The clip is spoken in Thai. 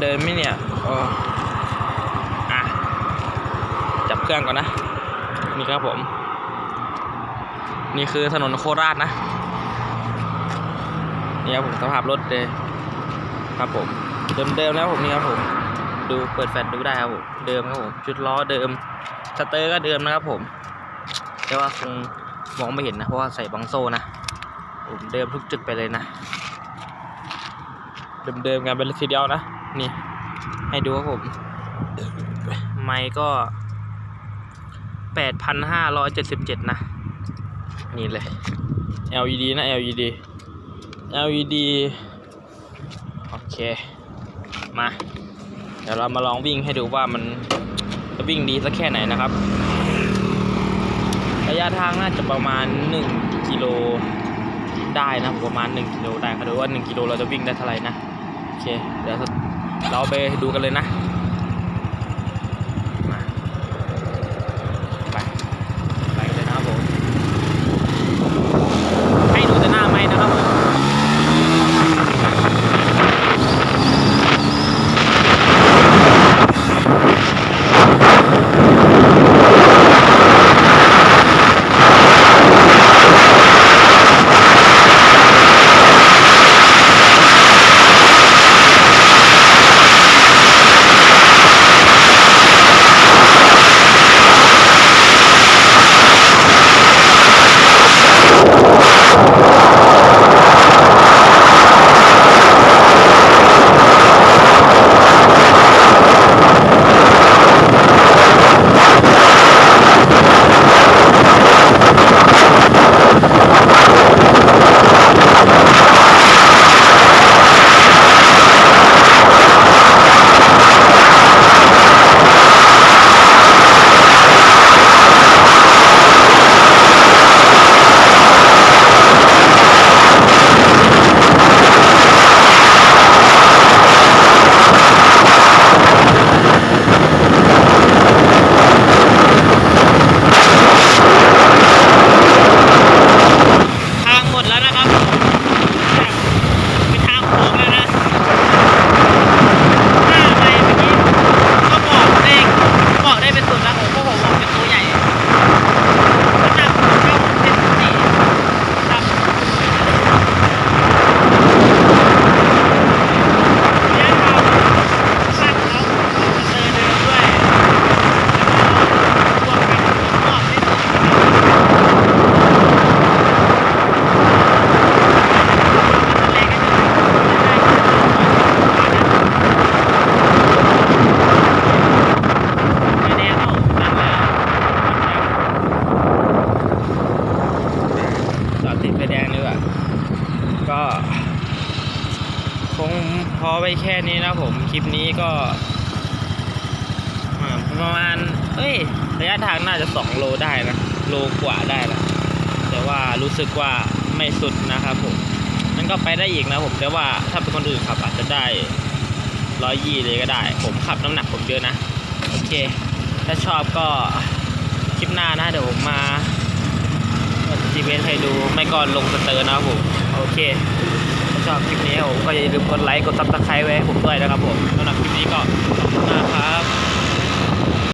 เดินไหมเนี่ยอ้อะจับเครื่องก่อนนะ นี่ครับผม นี่คือถนนโคราชนะ นี่ครับผมสภาพรถเลยครับผม เดิมๆแล้วผมนี่ครับผม ดูเปิดแฟลชดูได้ครับผมเดิมครับผมชุดล้อเดิมสเตอร์ก็เดิมนะครับผมแต่ว่าคงมองไม่เห็นนะเพราะว่าใส่บังโซ่นะผมเดิมทุกจุดไปเลยนะ เดิมๆกันไปเลยทีเดียวนะ นี่ ให้ดูครับผม ไมค์ก็แปดพันห้าร้อยเจ็ดสิบเจ็ดนะ นี่เลย LED นะ LED LED โอเค มา เดี๋ยวเรามาลองวิ่งให้ดูว่ามันจะวิ่งดีสักแค่ไหนนะครับ ระยะทางน่าจะประมาณ 1 กิโลได้นะ ประมาณ 1 กิโลได้ครับดูว่า 1 กิโลเราจะวิ่งได้เท่าไหร่นะ โอเค เดี๋ยว เราไปดูกันเลยนะ คงพอไปแค่นี้นะผมคลิปนี้ก็ประมาณเอ้ยระยะทางน่าจะ 2 โลได้นะโลกว่าได้ละแต่ว่ารู้สึกว่าไม่สุดนะครับผมมันก็ไปได้อีกนะผมแต่ว่าถ้าเป็นคนอื่นขับอาจจะได้ร้อยยี่เลยก็ได้ ผมขับน้ำหนักผมเยอะนะ โอเค ถ้าชอบก็คลิปหน้านะ เดี๋ยวผมมาจีเวนให้ดูไม่ก่อนลงสเตอร์นะผม โอเค ชอบคลิปนี้ผมก็อย่าลืมกดไลค์กดซับสไครต์ไว้ให้ผมด้วยนะครับผมสำหรับคลิปนี้ก็ขอบคุณมากครับ